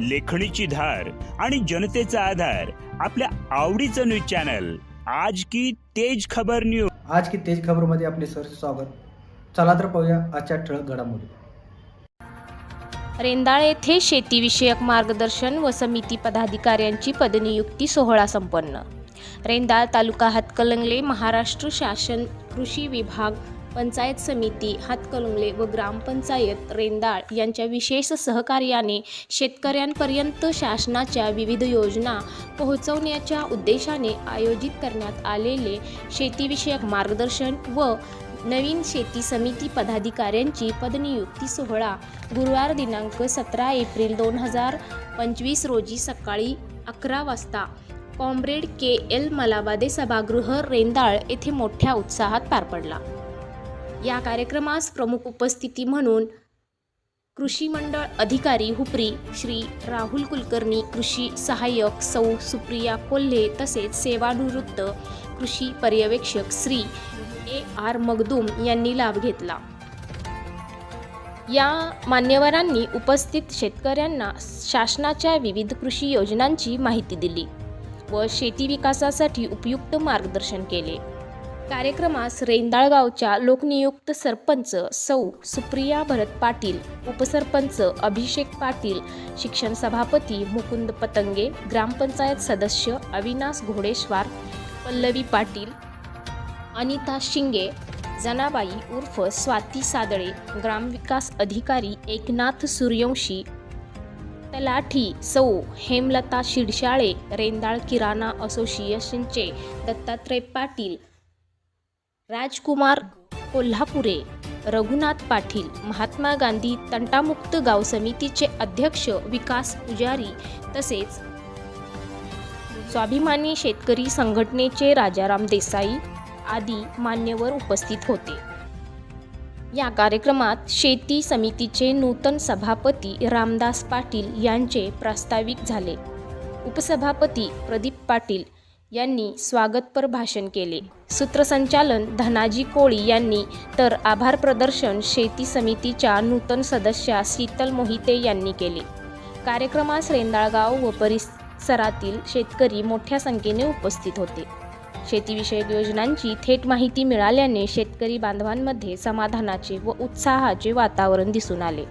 लेखणीची धार आणि जनतेचा आधार आपल्या आवडीचं न्यूज चॅनल. आज की तेज खबर न्यूज आज की तेज खबरमध्ये आपले सर स्वागत. चला तर पाहूया आजच्या ठळक घडामोडी. रेंदाळ येथे शेतीविषयक मार्गदर्शन व समिती पदाधिकाऱ्यांची पदनियुक्ती सोहळा संपन्न. रेंदाळ तालुका हातकलंगले महाराष्ट्र शासन कृषी विभाग पंचायत समिती हातकलुंगले व ग्रामपंचायत रेंदाळ यांच्या विशेष सहकार्याने शेतकऱ्यांपर्यंत शासनाच्या विविध योजना पोहोचवण्याच्या उद्देशाने आयोजित करण्यात आलेले शेतीविषयक मार्गदर्शन व नवीन शेती समिती पदाधिकाऱ्यांची पदनियुक्ती सोहळा गुरुवार दिनांक सतरा एप्रिल दोन हजार पंचवीस रोजी सकाळी अकरा वाजता. कॉम्रेड के एल मलाबादे सभागृह रेंदाळ येथे मोठ्या उत्साहात पार पडला. या कार्यक्रमास प्रमुख उपस्थिती म्हणून कृषी मंडळ अधिकारी हुपरी श्री राहुल कुलकर्णी कृषी सहाय्यक सौ सुप्रिया कोल्हे तसेच सेवानिवृत्त कृषी पर्यवेक्षक श्री ए आर मगदूम यांनी लाभ घेतला. या मान्यवरांनी उपस्थित शेतकऱ्यांना शासनाच्या विविध कृषी योजनांची माहिती दिली व शेती विकासासाठी उपयुक्त मार्गदर्शन केले. कार्यक्रमास रेंदाळ गावच्या लोकनियुक्त सरपंच सौ सुप्रिया भरत पाटील उपसरपंच अभिषेक पाटील शिक्षण सभापती मुकुंद पतंगे ग्रामपंचायत सदस्य अविनाश घोडेश्वर पल्लवी पाटील अनिता शिंगे जनाबाई उर्फ स्वाती सादळे ग्रामविकास अधिकारी एकनाथ सूर्यवंशी तलाठी सौ हेमलता शिडशाळे रेंदाळ किराणा असोसिएशनचे दत्तात्रय पाटील राजकुमार कोल्हापुरे रघुनाथ पाटील महात्मा गांधी तंटामुक्त गाव समितीचे अध्यक्ष विकास पुजारी तसेच स्वाभिमानी शेतकरी संघटनेचे राजाराम देसाई आदी मान्यवर उपस्थित होते. या कार्यक्रमात शेती समितीचे नूतन सभापती रामदास पाटील यांचे प्रास्ताविक झाले. उपसभापती प्रदीप पाटील यांनी स्वागतपर भाषण केले. सूत्रसंचालन धनाजी कोळी यांनी तर आभार प्रदर्शन शेती समितीच्या नूतन सदस्या शीतल मोहिते यांनी केले. कार्यक्रमास रेंदाळगाव व परिसरातील शेतकरी मोठ्या संख्येने उपस्थित होते. शेतीविषयक योजनांची थेट माहिती मिळाल्याने शेतकरी बांधवांमध्ये समाधानाचे व उत्साहाचे वातावरण दिसून आले.